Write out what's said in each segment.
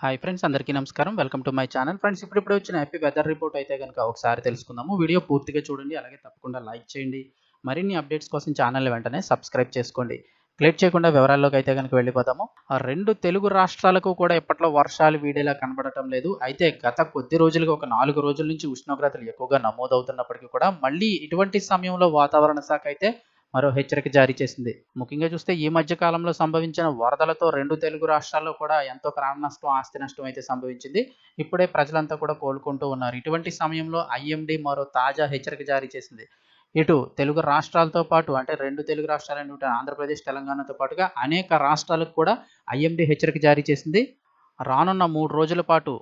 Hi friends అందరికీ నమస్కారం. Welcome to my channel. Friends ఇప్పుడు వచ్చిన హ్యాపీ వెదర్ రిపోర్ట్ అయితే కనుక ఒకసారి తెలుసుకుందాము. వీడియో పూర్తిగా చూడండి అలాగే తప్పకుండా లైక్ చేయండి. మరిన్ని అప్డేట్స్ కోసం ఛానల్ వెంటనే సబ్స్క్రైబ్ చేసుకోండి. క్లిక్ చేయకుండా వివరాల్లోకి అయితే కనుక వెళ్ళిపోతాము ఆ రెండు తెలుగు రాష్ట్రాలకు కూడా ఇప్పట్లో వర్షాలు వీడేలా కనబడటం లేదు. అయితే గత కొద్ది రోజులుగా ఒక నాలుగు రోజుల నుంచి ఉష్ణోగ్రతలు ఎక్కువగా నమోదవుతున్నప్పటికీ కూడా మళ్ళీ ఇటువంటి సమయంలో వాతావరణ శాఖ అయితే మరో హెచ్చరిక జారీ చేసింది. ముఖ్యంగా చూస్తే ఈ మధ్య కాలంలో సంభవించిన వరదలతో రెండు తెలుగు రాష్ట్రాల్లో కూడా ఎంతో ప్రాణ నష్టం ఆస్తి నష్టం అయితే సంభవించింది. ఇప్పుడే ప్రజలంతా కూడా కోలుకుంటూ ఉన్నారు. ఇటువంటి సమయంలో ఐఎండి మరో తాజా హెచ్చరిక జారీ చేసింది. ఇటు తెలుగు రాష్ట్రాలతో పాటు అంటే రెండు తెలుగు రాష్ట్రాలైన ఆంధ్రప్రదేశ్ తెలంగాణతో పాటుగా అనేక రాష్ట్రాలకు కూడా ఐఎండి హెచ్చరిక జారీ చేసింది. రానున్న మూడు రోజుల పాటు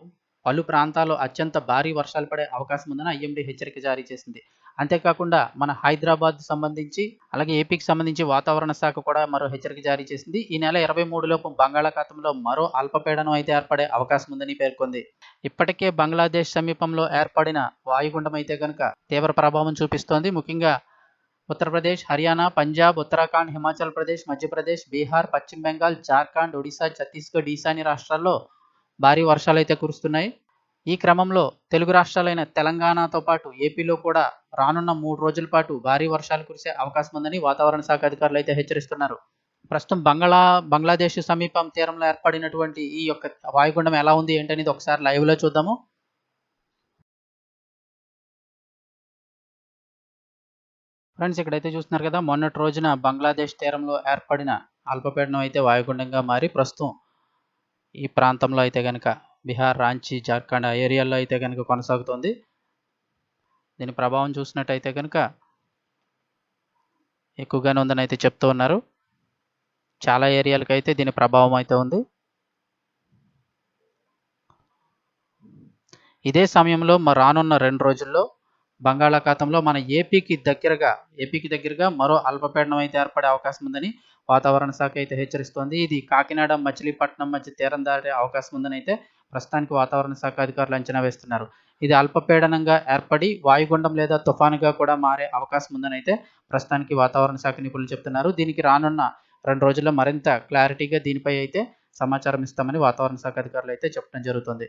పలు ప్రాంతాల్లో అత్యంత భారీ వర్షాలు పడే అవకాశం ఉందని ఐఎండీ హెచ్చరిక జారీ చేసింది. అంతేకాకుండా మన హైదరాబాద్ సంబంధించి అలాగే ఏపీకి సంబంధించి వాతావరణ శాఖ కూడా మరో హెచ్చరిక జారీ చేసింది. ఈ నెల ఇరవై మూడులోపు బంగాళాఖాతంలో మరో అల్పపీడనం అయితే ఏర్పడే అవకాశం ఉందని పేర్కొంది. ఇప్పటికే బంగ్లాదేశ్ సమీపంలో ఏర్పడిన వాయుగుండం అయితే కనుక తీవ్ర ప్రభావం చూపిస్తోంది. ముఖ్యంగా ఉత్తరప్రదేశ్ హర్యానా పంజాబ్ ఉత్తరాఖండ్ హిమాచల్ ప్రదేశ్ మధ్యప్రదేశ్ బీహార్ పశ్చిమ బెంగాల్ జార్ఖండ్ ఒడిశా ఛత్తీస్గఢ్ ఈశాన్య రాష్ట్రాల్లో భారీ వర్షాలు అయితే కురుస్తున్నాయి. ఈ క్రమంలో తెలుగు రాష్ట్రాలైన తెలంగాణతో పాటు ఏపీలో కూడా రానున్న మూడు రోజుల పాటు భారీ వర్షాలు కురిసే అవకాశం ఉందని వాతావరణ శాఖ అధికారులు అయితే హెచ్చరిస్తున్నారు. ప్రస్తుతం బంగ్లా బంగ్లాదేశ్ సమీపం తీరంలో ఏర్పడినటువంటి ఈ యొక్క వాయుగుండం ఎలా ఉంది ఏంటనేది ఒకసారి లైవ్లో చూద్దాము. ఫ్రెండ్స్ ఇక్కడైతే చూస్తున్నారు కదా మొన్నటి రోజున బంగ్లాదేశ్ తీరంలో ఏర్పడిన అల్పపీడనం అయితే వాయుగుండంగా మారి ప్రస్తుతం ఈ ప్రాంతంలో అయితే కనుక బీహార్ రాంచీ జార్ఖండ్ ఆ ఏరియాల్లో అయితే కనుక కొనసాగుతుంది. దీని ప్రభావం చూసినట్టయితే కనుక ఎక్కువగానే ఉందని అయితే చెప్తూ ఉన్నారు. చాలా ఏరియాలకు అయితే దీని ప్రభావం అయితే ఉంది. ఇదే సమయంలో రానున్న రెండు రోజుల్లో బంగాళాఖాతంలో మన ఏపీకి దగ్గరగా ఏపీకి దగ్గరగా మరో అల్పపీడనం అయితే ఏర్పడే అవకాశం ఉందని వాతావరణ శాఖ అయితే హెచ్చరిస్తోంది. ఇది కాకినాడ మచిలీపట్నం మధ్య తీరం దాటే అవకాశం ఉందని అయితే ప్రస్తుతానికి వాతావరణ శాఖ అధికారులు అంచనా వేస్తున్నారు. ఇది అల్పపీడనంగా ఏర్పడి వాయుగుండం లేదా తుఫానుగా కూడా మారే అవకాశం ఉందని అయితే ప్రస్తుతానికి వాతావరణ శాఖ నిపుణులు చెప్తున్నారు. దీనికి రానున్న రెండు రోజుల్లో మరింత క్లారిటీగా దీనిపై అయితే సమాచారం ఇస్తామని వాతావరణ శాఖ అధికారులు అయితే చెప్పడం జరుగుతుంది.